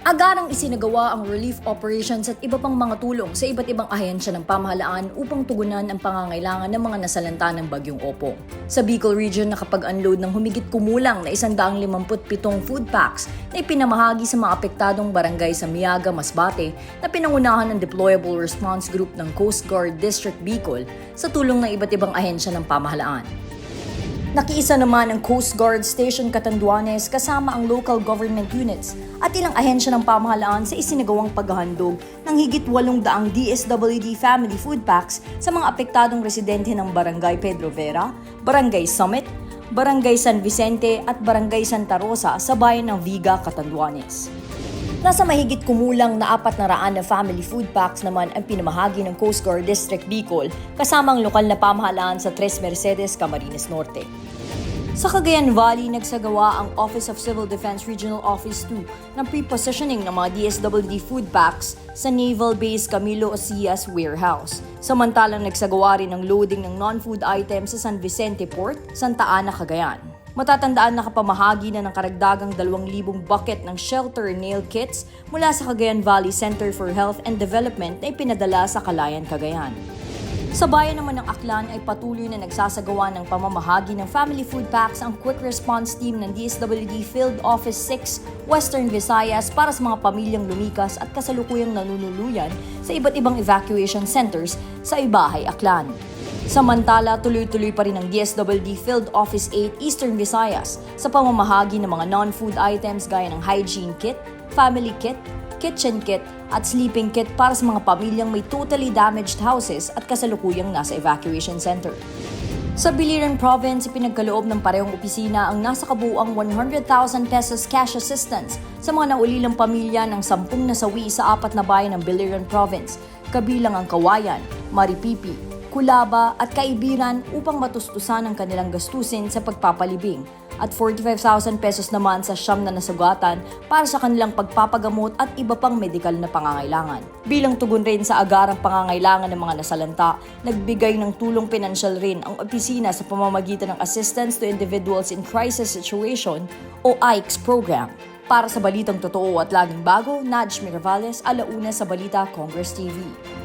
Agarang isinagawa ang relief operations at iba pang mga tulong sa iba't ibang ahensya ng pamahalaan upang tugunan ang pangangailangan ng mga nasalanta ng Bagyong Opong. Sa Bicol Region, nakapag-unload ng humigit kumulang na 157 food packs na ipinamahagi sa mga apektadong barangay sa Miaga, Masbate na pinangunahan ng Deployable Response Group ng Coast Guard District Bicol sa tulong ng iba't ibang ahensya ng pamahalaan. Nakiisa naman ang Coast Guard Station Catanduanes kasama ang local government units at ilang ahensya ng pamahalaan sa isinagawang paghahandog ng higit 800 DSWD family food packs sa mga apektadong residente ng Barangay Pedro Vera, Barangay Summit, Barangay San Vicente at Barangay Santa Rosa sa bayan ng Viga, Catanduanes. Nasa mahigit kumulang na apat na raan na family food packs naman ang pinamahagi ng Coast Guard District Bicol kasama ang lokal na pamahalaan sa Tres Mercedes, Camarines Norte. Sa Cagayan Valley, nagsagawa ang Office of Civil Defense Regional Office 2 ng pre-positioning ng mga DSWD food packs sa Naval Base Camilo Ocias warehouse. Samantalang nagsagawa rin ng loading ng non-food items sa San Vicente Port, Santa Ana, Cagayan. Matatandaan na kapamahagi na ng karagdagang 2,000 bucket ng shelter nail kits mula sa Cagayan Valley Center for Health and Development na ipinadala sa Kalayan, Cagayan. Sa bayan naman ng Aklan ay patuloy na nagsasagawa ng pamamahagi ng family food packs ang Quick Response Team ng DSWD Field Office 6 Western Visayas para sa mga pamilyang lumikas at kasalukuyang nanunuluyan sa iba't ibang evacuation centers sa Ibahay, Aklan. Samantala, tuloy-tuloy pa rin ang DSWD Field Office 8 Eastern Visayas sa pamamahagi ng mga non-food items gaya ng hygiene kit, family kit, kitchen kit at sleeping kit para sa mga pamilyang may totally damaged houses at kasalukuyang nasa evacuation center. Sa Biliran Province, ipinagkaloob ng parehong opisina ang nasa kabuuang 100,000 pesos cash assistance sa mga naulilang pamilya ng sampung nasawi sa apat na bayan ng Biliran Province, kabilang ang Kawayan, Maripipi, Kulaba at Kaibiran upang matustusan ang kanilang gastusin sa pagpapalibing at 45,000 pesos naman sa siyam na nasugatan para sa kanilang pagpapagamot at iba pang medikal na pangangailangan. Bilang tugon rin sa agarang pangangailangan ng mga nasalanta, nagbigay ng tulong pinansyal rin ang opisina sa pamamagitan ng Assistance to Individuals in Crisis Situation o AICS program. Para sa Balitang Totoo at Laging Bago, Naj Miravales, Alauna sa Balita, Congress TV.